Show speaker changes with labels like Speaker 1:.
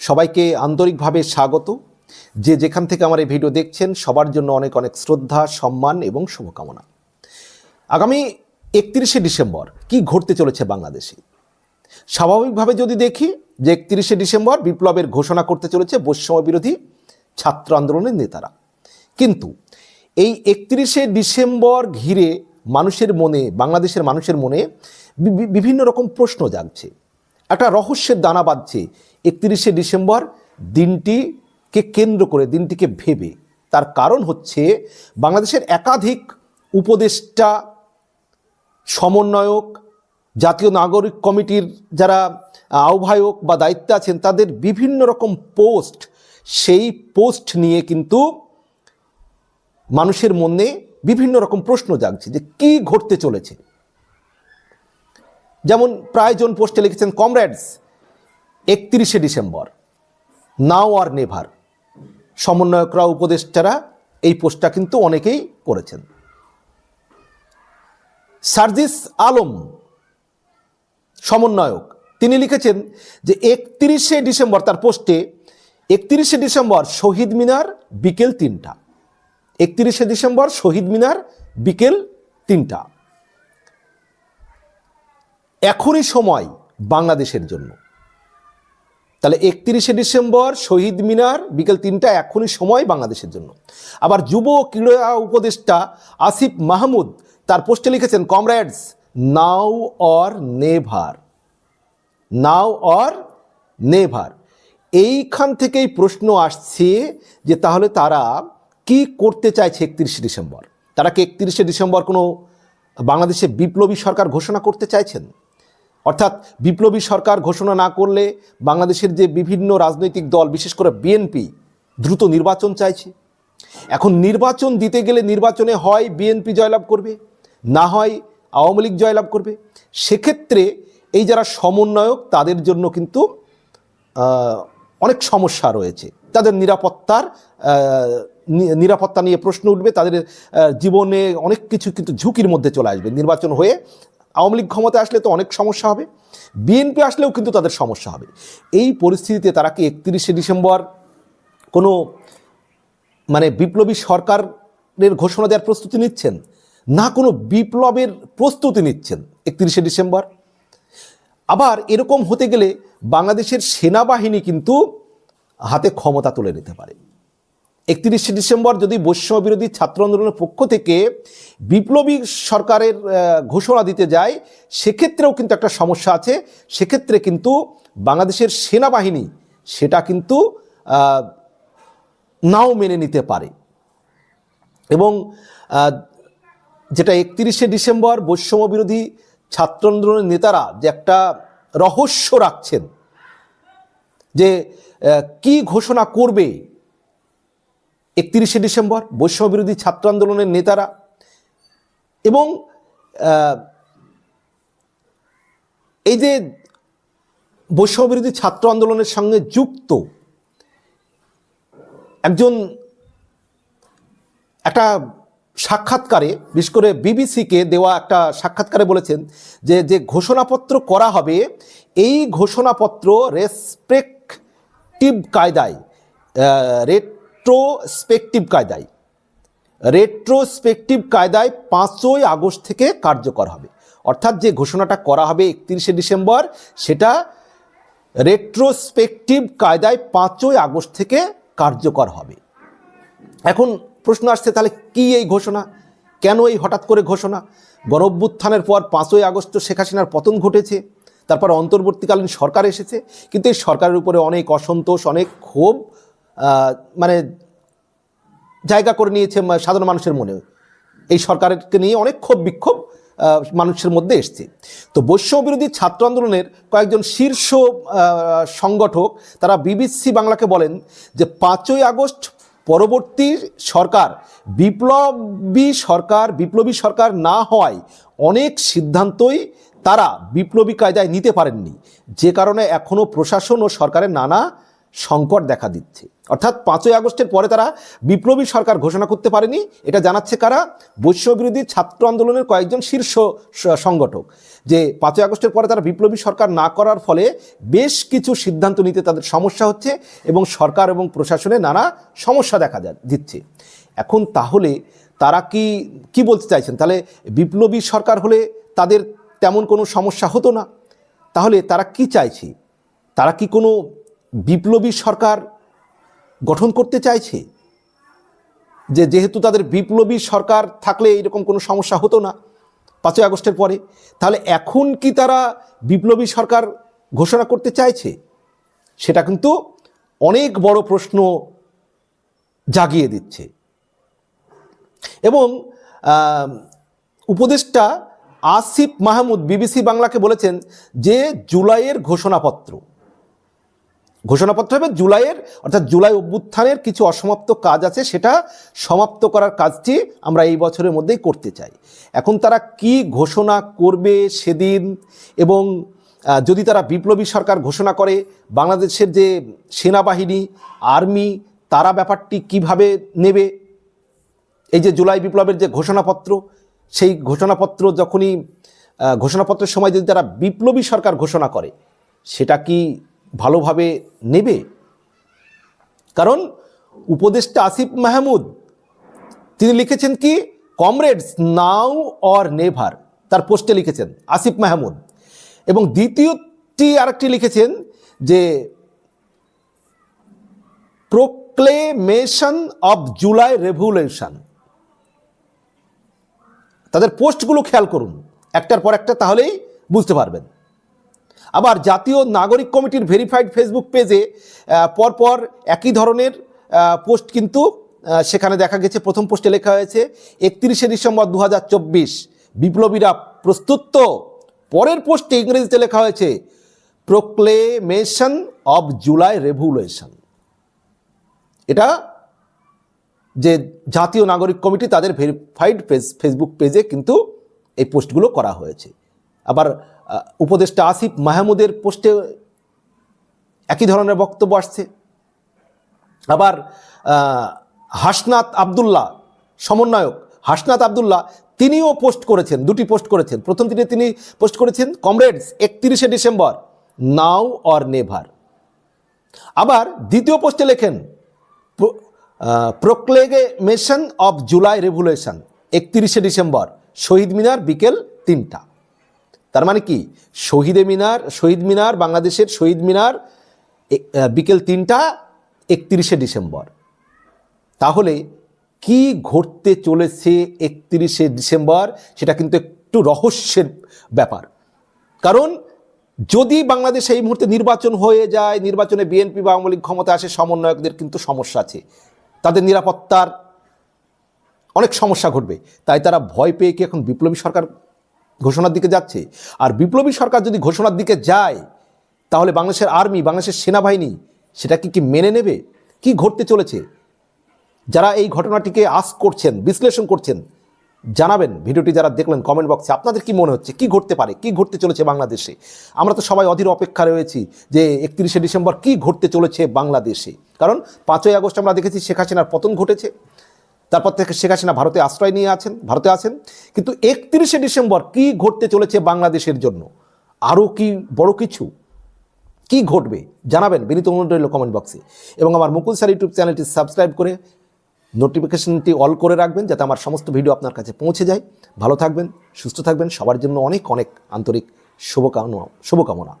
Speaker 1: সবাইকে আন্তরিকভাবে স্বাগত। যে যেখান থেকে আমার এই ভিডিও দেখছেন, সবার জন্য অনেক অনেক শ্রদ্ধা, সম্মান এবং শুভকামনা। আগামী একত্রিশে ডিসেম্বর কি ঘটতে চলেছে বাংলাদেশে? স্বাভাবিকভাবে যদি দেখি যে একত্রিশে ডিসেম্বর বিপ্লবের ঘোষণা করতে চলেছে বৈষম্য বিরোধী ছাত্র আন্দোলনের নেতারা। কিন্তু এই একত্রিশে ডিসেম্বর ঘিরে মানুষের মনে, বাংলাদেশের মানুষের মনে বিভিন্ন রকম প্রশ্ন জাগছে। একটা রহস্যের দানা বাঁধছে একত্রিশে ডিসেম্বর দিনটিকে কেন্দ্র করে, দিনটিকে ভেবে। তার কারণ হচ্ছে বাংলাদেশের একাধিক উপদেষ্টা, সমন্বয়ক, জাতীয় নাগরিক কমিটির যারা আহ্বায়ক বা দায়িত্বে আছেন, তাদের বিভিন্ন রকম পোস্ট, সেই পোস্ট নিয়ে কিন্তু মানুষের মনে বিভিন্ন রকম প্রশ্ন জাগছে যে কি ঘটতে চলেছে। যেমন প্রায়জন পোস্টে লিখেছেন, কমরেডস একত্রিশে ডিসেম্বর। নাও আর নেভার সমন্বয়করা, উপদেষ্টারা এই পোস্টটা কিন্তু অনেকেই করেছেন। সার্জিস আলম, সমন্বয়ক, তিনি লিখেছেন যে একত্রিশে ডিসেম্বর, তার পোস্টে একত্রিশে ডিসেম্বর শহীদ মিনার বিকেল তিনটা। একত্রিশে ডিসেম্বর শহীদ মিনার বিকেল তিনটা। এখনই সময় বাংলাদেশের জন্য। তাহলে একত্রিশে ডিসেম্বর শহীদ মিনার, বিকেল তিনটা এখনই সময় বাংলাদেশের জন্য। আবার যুব ক্রীড়া উপদেষ্টা আসিফ মাহমুদ তার পোস্টে লিখেছেন, comrades, now or never. Now or never. এইখান থেকেই প্রশ্ন আসছে যে তাহলে তারা কি করতে চাইছে একত্রিশে ডিসেম্বর? তারা কি একত্রিশে ডিসেম্বর কোনো বাংলাদেশে বিপ্লবী সরকার ঘোষণা করতে চাইছেন? অর্থাৎ বিপ্লবী সরকার ঘোষণা না করলে বাংলাদেশের যে বিভিন্ন রাজনৈতিক দল, বিশেষ করে বিএনপি, দ্রুত নির্বাচন চাইছে। এখন নির্বাচন দিতে গেলে নির্বাচনে হয় বিএনপি জয়লাভ করবে, না হয় আওয়ামী লীগ জয়লাভ করবে। সেক্ষেত্রে এই যারা সমন্বয়ক, তাদের জন্য কিন্তু অনেক সমস্যা রয়েছে। তাদের নিরাপত্তার নিরাপত্তা নিয়ে প্রশ্ন উঠবে। তাদের জীবনে অনেক কিছু কিন্তু ঝুঁকির মধ্যে চলে আসবে। নির্বাচন হয়ে আওয়ামী লীগ ক্ষমতা আসলে তো অনেক সমস্যা হবে। বিএনপি আসলেও কিন্তু তাদের সমস্যা হবে। এই পরিস্থিতিতে তারা কি একত্রিশে ডিসেম্বর কোনো মানে বিপ্লবী সরকারের ঘোষণা দেওয়ার প্রস্তুতি নিচ্ছেন? না কোনো বিপ্লবের প্রস্তুতি নিচ্ছেন একত্রিশে ডিসেম্বর? আবার এরকম হতে গেলে বাংলাদেশের সেনাবাহিনী কিন্তু হাতে ক্ষমতা তুলে নিতে পারে। একত্রিশে ডিসেম্বর যদি বৈষম্য বিরোধী ছাত্র আন্দোলনের পক্ষ থেকে বিপ্লবী সরকারের ঘোষণা দিতে যায়, সেক্ষেত্রেও কিন্তু একটা সমস্যা আছে। সেক্ষেত্রে কিন্তু বাংলাদেশের সেনাবাহিনী সেটা কিন্তু নাও মেনে নিতে পারে। এবং যেটা একত্রিশে ডিসেম্বর বৈষম্য বিরোধী ছাত্র আন্দোলনের নেতারা যে একটা রহস্য রাখছেন, যে কি ঘোষণা করবে একত্রিশে ডিসেম্বর বৈষম্য বিরোধী ছাত্র আন্দোলনের নেতারা এবং এই যে বৈষম্য বিরোধী ছাত্র আন্দোলনের সঙ্গে যুক্ত একজন একটা সাক্ষাৎকারে, বিশেষ করে বিবিসিকে দেওয়া একটা সাক্ষাৎকারে বলেছেন যে যে ঘোষণাপত্র করা হবে, এই ঘোষণাপত্র রেসপেক্টিভ কায়দায় রেট্রোস্পেকটিভ কায়দায়। রেট্রোস্পেকটিভ কায়দায় পাঁচই আগস্ট থেকে কার্যকর হবে। অর্থাৎ যে ঘোষণাটা করা হবে একত্রিশে ডিসেম্বর, সেটা রেট্রোস্পেকটিভ কায়দায় পাঁচই আগস্ট থেকে কার্যকর হবে। এখন প্রশ্ন আসছে, তাহলে কি এই ঘোষণা? কেন এই হঠাৎ করে ঘোষণা? গণঅভ্যুত্থানের পর পাঁচই আগস্ট শেখ হাসিনার পতন ঘটেছে, তারপর অন্তর্বর্তীকালীন সরকার এসেছে, কিন্তু এই সরকারের উপরে অনেক অসন্তোষ, অনেক ক্ষোভ মানে জায়গা করে নিয়েছে সাধারণ মানুষের মনে এই সরকারকে নিয়ে অনেক ক্ষোভ বিক্ষোভ মানুষের মধ্যে এসছে। তো বৈষম্য বিরোধী ছাত্র আন্দোলনের কয়েকজন শীর্ষ সংগঠক, তারা বিবিসি বাংলাকে বলেন যে পাঁচই আগস্ট পরবর্তী সরকার, বিপ্লবী সরকার বিপ্লবী সরকার না হয় অনেক সিদ্ধান্তই তারা বিপ্লবী কায়দায় নিতে পারেননি। যে কারণে এখনও প্রশাসন ও সরকারের নানা সংকট দেখা দিচ্ছে। অর্থাৎ পাঁচই আগস্টের পরে তারা বিপ্লবী সরকার ঘোষণা করতে পারেনি। এটা জানাচ্ছে কারা? বৈশ্যবিরোধী ছাত্র আন্দোলনের কয়েকজন শীর্ষ সংগঠক। যে পাঁচই আগস্টের পরে তারা বিপ্লবী সরকার না করার ফলে বেশ কিছু সিদ্ধান্ত নিতে তাদের সমস্যা হচ্ছে এবং সরকার এবং প্রশাসনে নানা সমস্যা দেখা দিচ্ছে। এখন তাহলে তারা কি কি বলতে চাইছেন? তাহলে বিপ্লবী সরকার হলে তাদের তেমন কোনো সমস্যা হতো না? তাহলে তারা কি চাইছে? তারা কি কোনো বিপ্লবী সরকার গঠন করতে চাইছে, যে যেহেতু তাদের বিপ্লবী সরকার থাকলে এরকম কোনো সমস্যা হতো না পাঁচই আগস্টের পরে, তাহলে এখন কি তারা বিপ্লবী সরকার ঘোষণা করতে চাইছে? সেটা কিন্তু অনেক বড় প্রশ্ন জাগিয়ে দিচ্ছে। এবং উপদেষ্টা আসিফ মাহমুদ বিবিসি বাংলাকে বলেছেন যে জুলাইয়ের ঘোষণাপত্র ঘোষণাপত্র হবে জুলাইয়ের, অর্থাৎ জুলাই অভ্যুত্থানের কিছু অসমাপ্ত কাজ আছে, সেটা সমাপ্ত করার কাজটি আমরা এই বছরের মধ্যেই করতে চাই। এখন তারা কি ঘোষণা করবে সেদিন এবং যদি তারা বিপ্লবী সরকার ঘোষণা করে, বাংলাদেশের যে সেনাবাহিনী, আর্মি, তারা ব্যাপারটি কীভাবে নেবে? এই যে জুলাই বিপ্লবের যে ঘোষণাপত্র, সেই ঘোষণাপত্র যখনই ঘোষণাপত্রের সময় যদি তারা বিপ্লবী সরকার ঘোষণা করে, সেটা কি ভালোভাবে নেবে। কারণ উপদেষ্টা আসিফ মাহমুদ, তিনি লিখেছেন কি? কমরেডস নাও অর নেভার তার পোস্টে লিখেছেন আসিফ মাহমুদ। এবং দ্বিতীয়টি আরেকটি লিখেছেন যে, প্রোক্লেমেশন অব জুলাই রেভুলেশন তাদের পোস্টগুলো খেয়াল করুন, একটার পর একটা তাহলেই বুঝতে পারবেন। আবার জাতীয় নাগরিক কমিটির ভেরিফাইড ফেসবুক পেজে পরপর একই ধরনের পোস্ট কিন্তু সেখানে দেখা গেছে। প্রথম পোস্টে লেখা হয়েছে, একত্রিশে ডিসেম্বর দু হাজার চব্বিশ, বিপ্লবীরা প্রস্তুত তো? পরের পোস্টে ইংরেজিতে লেখা হয়েছে প্রোক্লেমেশন অব জুলাই রেভুলেশন এটা যে জাতীয় নাগরিক কমিটি, তাদের ভেরিফাইড ফেসবুক পেজে কিন্তু এই পোস্টগুলো করা হয়েছে। আবার উপদেষ্টা আসিফ মাহমুদের পোস্টে একই ধরনের বক্তব্য আসছে। আবার হাসনাত আবদুল্লাহ, সমন্বয়ক হাসনাত আবদুল্লাহ, তিনিও পোস্ট করেছেন, দুটি পোস্ট করেছেন। প্রথম দিনে তিনি পোস্ট করেছেন, কমরেডস, একত্রিশে ডিসেম্বর, নাও অর নেভার। আবার দ্বিতীয় পোস্টে লেখেন প্রোক্লেগেমেশন অব জুলাই রেভুলেশন, একত্রিশে ডিসেম্বর, শহীদ মিনার বিকেল তিনটা। তার মানে কি? শহীদে মিনার, শহীদ মিনার, বাংলাদেশের শহীদ মিনার বিকেল তিনটা, একত্রিশে ডিসেম্বর। তাহলে কি ঘটতে চলেছে একত্রিশে ডিসেম্বর? সেটা কিন্তু একটু রহস্যের ব্যাপার। কারণ যদি বাংলাদেশে এই মুহূর্তে নির্বাচন হয়ে যায়, নির্বাচনে বিএনপি বা আওয়ামী লীগ ক্ষমতা আসে, সমন্বয়কদের কিন্তু সমস্যা আছে। তাদের নিরাপত্তার অনেক সমস্যা ঘটবে। তাই তারা ভয় পেয়ে কি এখন বিপ্লবী সরকার ঘোষণার দিকে যাচ্ছে। আর বিপ্লবী সরকার যদি ঘোষণার দিকে যায়, তাহলে বাংলাদেশের আর্মি, বাংলাদেশের সেনাবাহিনী, সেটা কি কি মেনে নেবে? কি ঘটতে চলেছে? যারা এই ঘটনাটিকে আস করছেন, বিশ্লেষণ করছেন, জানাবেন। ভিডিওটি যারা দেখলেন কমেন্ট বক্সে আপনাদের কি মনে হচ্ছে? কি ঘটতে পারে? কি ঘটতে চলেছে বাংলাদেশে? আমরা তো সবাই অধীর অপেক্ষা রয়েছি যে একত্রিশে ডিসেম্বর কি ঘটতে চলেছে বাংলাদেশে। কারণ পাঁচই আগস্ট আমরা দেখেছি শেখ হাসিনার পতন ঘটেছে। তারপর থেকে শেখ হাসিনা ভারতে আশ্রয় নিয়ে আছেন, ভারতে আছেন। কিন্তু একত্রিশে ডিসেম্বর কি ঘটতে চলেছে বাংলাদেশের জন্য? আরও কি বড় কিছু? কি ঘটবে? জানাবেন বিনীত অনুরোধ রইল কমেন্ট বক্সে এবং আমার মুকুল স্যার ইউটিউব চ্যানেলটি সাবস্ক্রাইব করে নোটিফিকেশনটি অল করে রাখবেন যাতে আমার সমস্ত ভিডিও আপনার কাছে পৌঁছে যায়। ভালো থাকবেন, সুস্থ থাকবেন। সবার জন্য অনেক অনেক আন্তরিক শুভকামনা শুভকামনা।